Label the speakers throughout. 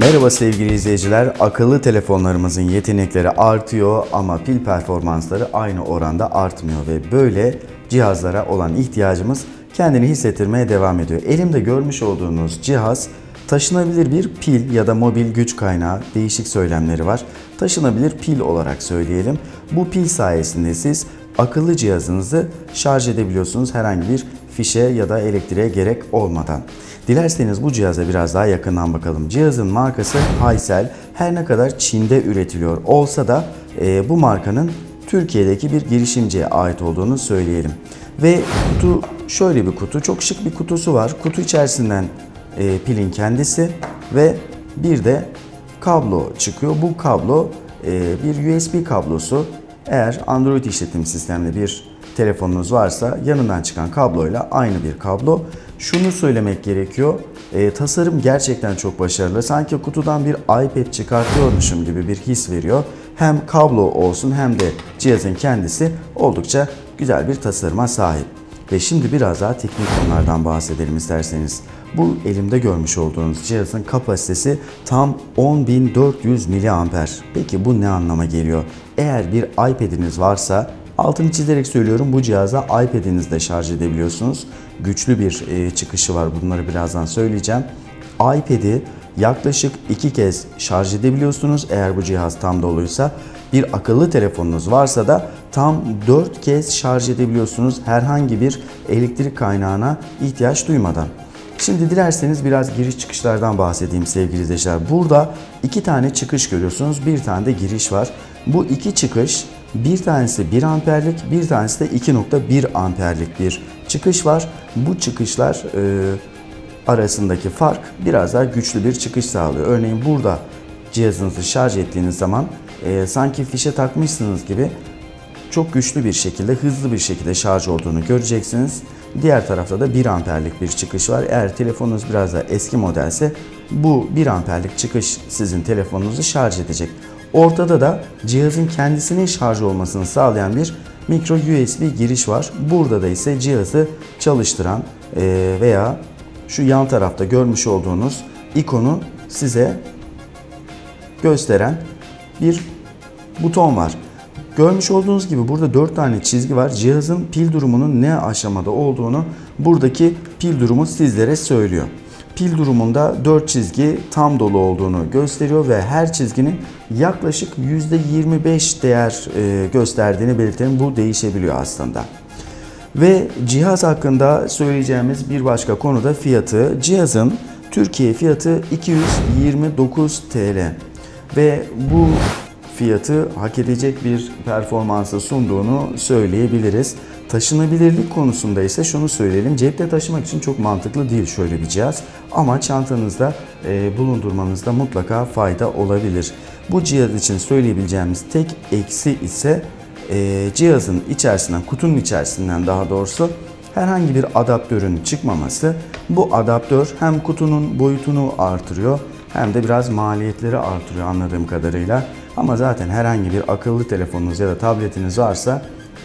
Speaker 1: Merhaba sevgili izleyiciler. Akıllı telefonlarımızın yetenekleri artıyor ama pil performansları aynı oranda artmıyor ve böyle cihazlara olan ihtiyacımız kendini hissettirmeye devam ediyor. Elimde görmüş olduğunuz cihaz taşınabilir bir pil ya da mobil güç kaynağı değişik söylemleri var. Taşınabilir pil olarak söyleyelim. Bu pil sayesinde siz akıllı cihazınızı şarj edebiliyorsunuz herhangi bir fişe ya da elektriğe gerek olmadan. Dilerseniz bu cihaza biraz daha yakından bakalım. Cihazın markası Haysel. Her ne kadar Çin'de üretiliyor olsa da e, bu markanın Türkiye'deki bir girişimciye ait olduğunu söyleyelim. Ve kutu şöyle bir kutu. Çok şık bir kutusu var. Kutu içerisinden e, pilin kendisi ve bir de kablo çıkıyor. Bu kablo e, bir USB kablosu. Eğer Android işletim sistemli bir telefonunuz varsa yanından çıkan kabloyla aynı bir kablo. Şunu söylemek gerekiyor. E, tasarım gerçekten çok başarılı. Sanki kutudan bir iPad çıkartıyormuşum gibi bir his veriyor. Hem kablo olsun hem de cihazın kendisi oldukça güzel bir tasarıma sahip. Ve şimdi biraz daha teknik konulardan bahsedelim isterseniz. Bu elimde görmüş olduğunuz cihazın kapasitesi tam 10.400 mAh. Peki bu ne anlama geliyor? Eğer bir iPad'iniz varsa Altını çizerek söylüyorum bu cihaza iPad'inizde şarj edebiliyorsunuz. Güçlü bir e, çıkışı var bunları birazdan söyleyeceğim. iPad'i yaklaşık iki kez şarj edebiliyorsunuz eğer bu cihaz tam doluysa. Bir akıllı telefonunuz varsa da tam 4 kez şarj edebiliyorsunuz herhangi bir elektrik kaynağına ihtiyaç duymadan. Şimdi dilerseniz biraz giriş çıkışlardan bahsedeyim sevgili izleyiciler. Burada iki tane çıkış görüyorsunuz, bir tane de giriş var. Bu iki çıkış bir tanesi 1 amperlik, bir tanesi de 2.1 amperlik bir çıkış var. Bu çıkışlar arasındaki fark biraz daha güçlü bir çıkış sağlıyor. Örneğin burada cihazınızı şarj ettiğiniz zaman e, sanki fişe takmışsınız gibi çok güçlü bir şekilde, hızlı bir şekilde şarj olduğunu göreceksiniz. Diğer tarafta da 1 amperlik bir çıkış var. Eğer telefonunuz biraz daha eski modelse bu 1 amperlik çıkış sizin telefonunuzu şarj edecek. Ortada da cihazın kendisinin şarj olmasını sağlayan bir micro USB giriş var. Burada da ise cihazı çalıştıran e, veya şu yan tarafta görmüş olduğunuz ikonu size gösteren bir buton var. Görmüş olduğunuz gibi burada 4 tane çizgi var. Cihazın pil durumunun ne aşamada olduğunu buradaki pil durumu sizlere söylüyor. Pil durumunda 4 çizgi tam dolu olduğunu gösteriyor ve her çizginin yaklaşık %25 değer e, gösterdiğini belirtelim. Bu değişebiliyor aslında. Ve cihaz hakkında söyleyeceğimiz bir başka konu da fiyatı. Cihazın Türkiye fiyatı 229 TL ve bu fiyatı hak edecek bir performansı sunduğunu söyleyebiliriz. Taşınabilirlik konusunda ise şunu söyleyelim. Cepte taşımak için çok mantıklı değil şöyle bir cihaz. Ama çantanızda e, bulundurmanızda mutlaka fayda olabilir. Bu cihaz için söyleyebileceğimiz tek eksi ise e, cihazın içerisinden, kutunun içerisinden daha doğrusu herhangi bir adaptörün çıkmaması. Bu adaptör hem kutunun boyutunu artırıyor hem de biraz maliyetleri artırıyor anladığım kadarıyla. Ama zaten herhangi bir akıllı telefonunuz ya da tabletiniz varsa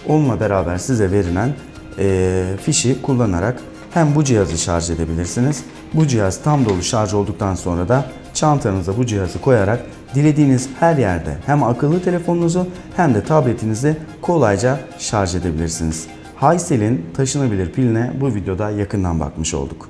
Speaker 1: onunla beraber size verilen e, fişi kullanarak hem bu cihazı şarj edebilirsiniz. Bu cihaz tam dolu şarj olduktan sonra da çantanıza bu cihazı koyarak dilediğiniz her yerde hem akıllı telefonunuzu hem de tabletinizi kolayca şarj edebilirsiniz. Haysel'in taşınabilir piline bu videoda yakından bakmış olduk.